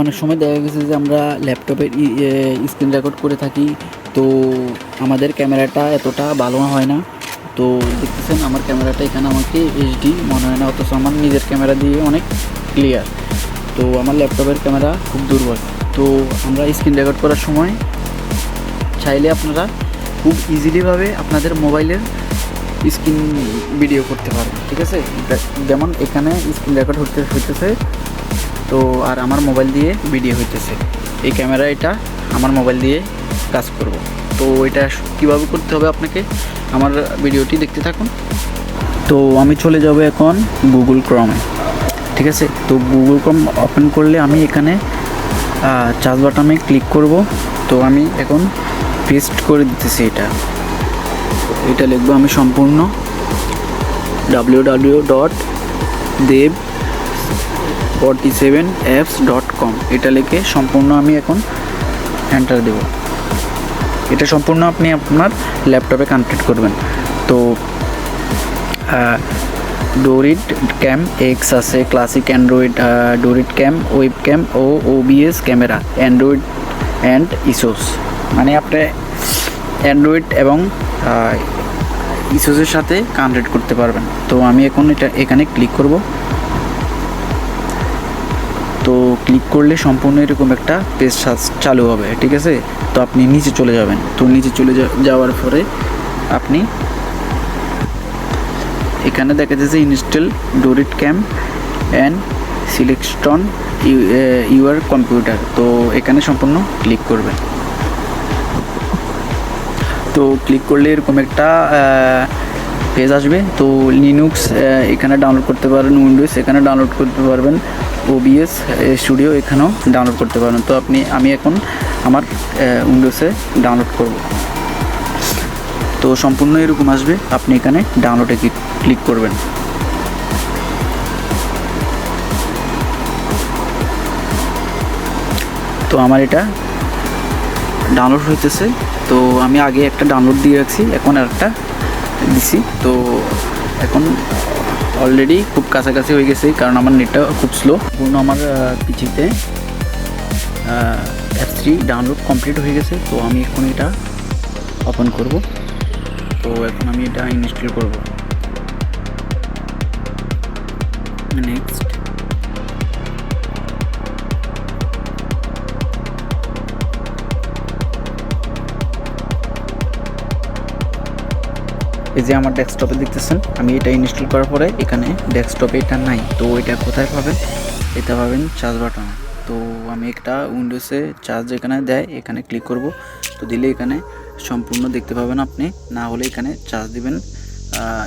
অনেক সময় দেখা গেছে যে আমরা ল্যাপটপের স্ক্রিন রেকর্ড করে থাকি, তো আমাদের ক্যামেরাটা এতটা ভালো হয় না। তো দেখতেছেন, আমার ক্যামেরাটা এখানে আমাকে এইচডি মনে হয় না অথচ আমার নিজের ক্যামেরা দিয়ে অনেক ক্লিয়ার তো আমার ল্যাপটপের ক্যামেরা খুব দুর্বল। তো আমরা স্ক্রিন রেকর্ড করার সময় চাইলে আপনারা খুব ইজিলিভাবে আপনাদের মোবাইলের স্ক্রিন ভিডিও করতে পারবেন ঠিক আছে? যেমন এখানে স্ক্রিন রেকর্ড হতে হইতেছে, তো আর আমার মোবাইল দিয়ে ভিডিও হইতেছে। এই ক্যামেরা এটা আমার মোবাইল দিয়ে কাজ করব। তো এটা কীভাবে করতে হবে আপনাকে? আমার ভিডিওটি দেখতে থাকুন। তো আমি চলে যাব এখন গুগল ক্রমে ঠিক আছে? তো গুগল ক্রম ওপেন করলে আমি এখানে চার্জ বাটনে ক্লিক করব। তো আমি এখন পেস্ট করে দিতেছি এটা। এটা লিখব আমি সম্পূর্ণ W W dot dev forty seven apps dot com এটা লিখে সম্পূর্ণ আমি এখন এন্টার দেব। এটা সম্পূর্ণ আপনি আপনার ল্যাপটপে কানেক্ট করবেন। তো ডোরিট ক্যাম এক্স আছে classic Android ডোরিট cam web cam O OBS camera Android and iOS মানে আপনি অ্যান্ড্রয়েড এবং ইসোসের সাথে কানেক্ট করতে পারবেন। তো আমি এখন এটা এখানে ক্লিক করব। তো ক্লিক করলে সম্পূর্ণ এরকম একটা পেজ চালু হবে, ঠিক আছে? তো আপনি নিচে চলে যাবেন। তো নিচে চলে যাওয়ার পরে আপনি এখানে দেখা যাচ্ছে install DroidCam and selection your computer তো এখানে সম্পূর্ণ ক্লিক করবেন। তো ক্লিক করলে এরকম একটা পেজ আসবে। তো লিনুক্স এখানে ডাউনলোড করতে পারবেন উইন্ডোজ এখানে ডাউনলোড করতে পারবেন ওবিএস স্টুডিও এখানেও ডাউনলোড করতে পারবেন। তো আপনি, আমি এখন আমার উইন্ডোজে ডাউনলোড করব। তো সম্পূর্ণ এরকম আসবে, আপনি এখানে ডাউনলোডে ক্লিক করবেন। তো আমার এটা ডাউনলোড হইতেছে। তো আমি আগে একটা ডাউনলোড দিয়ে রাখছি, এখন আর একটা দিছি। তো এখন অলরেডি খুব কাছাকাছি হয়ে গেছে, কারণ আমার নেটটা খুব স্লো পূর্ণ আমার পিছিতে অ্যাপস থ্রি ডাউনলোড কমপ্লিট হয়ে গেছে, তো আমি এখন এটা ওপেন করব। তো এখন আমি এটা ইনস্টল করব। নেক্সট এই যে আমার ডেস্কটপে দেখতেছেন, আমি এটা ইনস্টল করার পরে এখানে ডেস্কটপে এটা নাই। তো এটা কোথায় পাবেন? এটা পাবেন চার্জ বাটন তো আমি একটা উইন্ডোজে চার্জ যেখানে দেয়, এখানে ক্লিক করব। তো দিলে এখানে সম্পূর্ণ দেখতে পাবেন আপনি। না হলে এখানে চার্জ দিবেন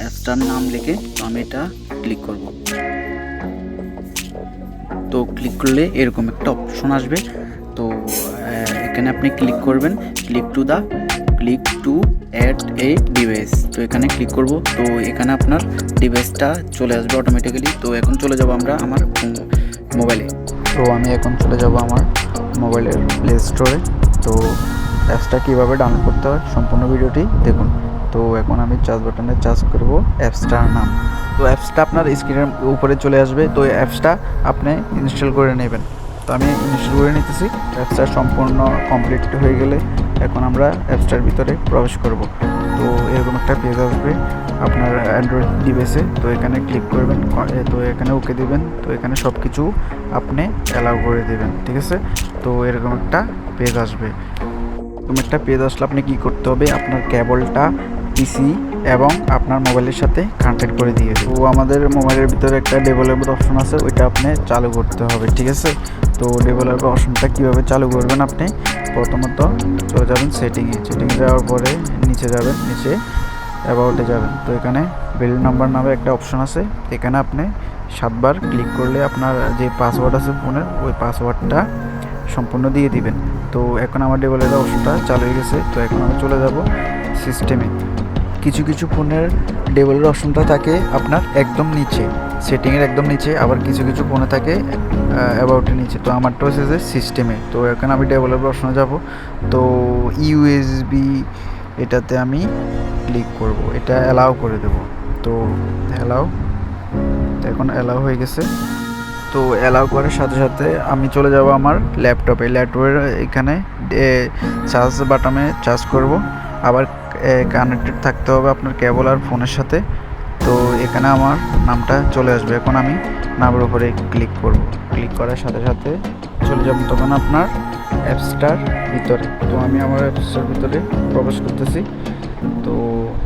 অ্যাপসটার নাম লিখে তো আমি এটা ক্লিক করব। তো ক্লিক করলে এরকম একটা অপশন আসবে। তো এখানে আপনি ক্লিক করবেন click to the click to add a device তো এখানে ক্লিক করব। তো এখানে আপনার ডিভাইসটা চলে আসবে অটোমেটিক্যালি তো এখন চলে যাব আমরা আমার মোবাইলে তো আমি এখন চলে যাব আমার মোবাইলের প্লে স্টোরে তো অ্যাপসটা কীভাবে ডাউনলোড করতে হয় সম্পূর্ণ ভিডিওটি দেখুন। তো এখন আমি চার্জ বাটনে চার্জ করব অ্যাপসটার নাম। তো অ্যাপসটা আপনার স্ক্রিনের উপরে চলে আসবে। তো অ্যাপসটা আপনি ইনস্টল করে নেবেন। তো আমি ইনস্টল করে নিতেছি। অ্যাপসটা সম্পূর্ণ কমপ্লিট হয়ে গেলে এখন আমরা অ্যাপসটার ভিতরে প্রবেশ করব। তো এরকম একটা পেজ আসবে আপনার অ্যান্ড্রয়েড ডিভাইসে তো এখানে ক্লিক করবেন তো এখানে ওকে দেবেন। তো এখানে সব কিছু আপনি অ্যালাউ করে দেবেন, ঠিক আছে? তো এরকম একটা পেজ আসবে। এরকম একটা পেজ আসলে আপনি কী করতে হবে? আপনার কেবলটা পিসি এবং আপনার মোবাইলের সাথে কানেক্ট করে দিয়ে তো আমাদের মোবাইলের ভিতরে একটা ডেভেলপার অপশন আছে, ওইটা আপনি চালু করতে হবে, ঠিক আছে? তো ডেভেলপার অপশনটা কীভাবে চালু করবেন আপনি? প্রথমত চলে যাবেন সেটিংয়ে সেটিংয়ে যাওয়ার পরে নিচে যাবেন, নিচে অ্যাবাউটে যাবেন। তো এখানে বিল নাম্বার নামে একটা অপশন আছে। এখানে আপনি সাতবার ক্লিক করলে আপনার যে পাসওয়ার্ড আছে ফোনের ওই পাসওয়ার্ডটা সম্পূর্ণ দিয়ে দিবেন। তো এখন আমার ডেভেলপার অপশনটা চালু হয়ে গেছে। তো এখন আমি চলে যাব সিস্টেমে কিছু কিছু ফোনের ডেভেলপার অপশনটা থাকে আপনার একদম নিচে। সেটিংয়ের একদম নিচে, আবার কিছু কিছু ফোনে থাকে অ্যাবাউটের নিচে। তো আমারটা হচ্ছে যে সিস্টেমে তো এখন আমি ডেভেলপার অপশনে যাব। তো ইউএসবি এটাতে আমি ক্লিক করব। এটা অ্যালাউ করে দেব। তো অ্যালাউ এখন অ্যালাউ হয়ে গেছে। তো অ্যালাউ করার সাথে সাথে আমি চলে যাব আমার ল্যাপটপে ল্যাপটপের এখানে চার্জ বাটামে চার্জ করব। আবার কানেক্টেড থাকতে হবে আপনার কেবল আর ফোনের সাথে। তো এখানে আমার নামটা চলে আসবে। এখন আমি নামের উপরে ক্লিক করব। ক্লিক করার সাথে সাথে চলে যাব তখন আপনার অ্যাপসটার ভিতরে। তো আমি আমার অ্যাপসটার ভিতরে প্রবেশ করতেছি। তো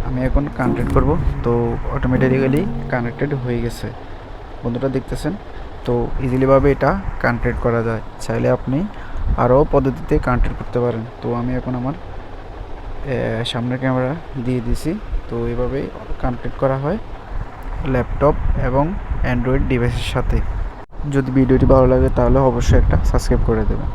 আমি এখন কানেক্টেড করব। তো অটোমেটিক্যালি কানেক্টেড হয়ে গেছে। বন্ধুরা দেখতেছেন? তো ইজিলিভাবে এটা কানেক্টেড করা যায়। চাইলে আপনি আরও পদ্ধতিতে কানেক্টেড করতে পারেন। তো আমি এখন আমার সামনের ক্যামেরা দিয়ে দিছি। তো এইভাবেই কানেক্ট করা হয় ল্যাপটপ এবং অ্যান্ড্রয়েড ডিভাইসের সাথে। যদি ভিডিওটি ভালো লাগে তাহলে অবশ্যই একটা সাবস্ক্রাইব করে দেবেন।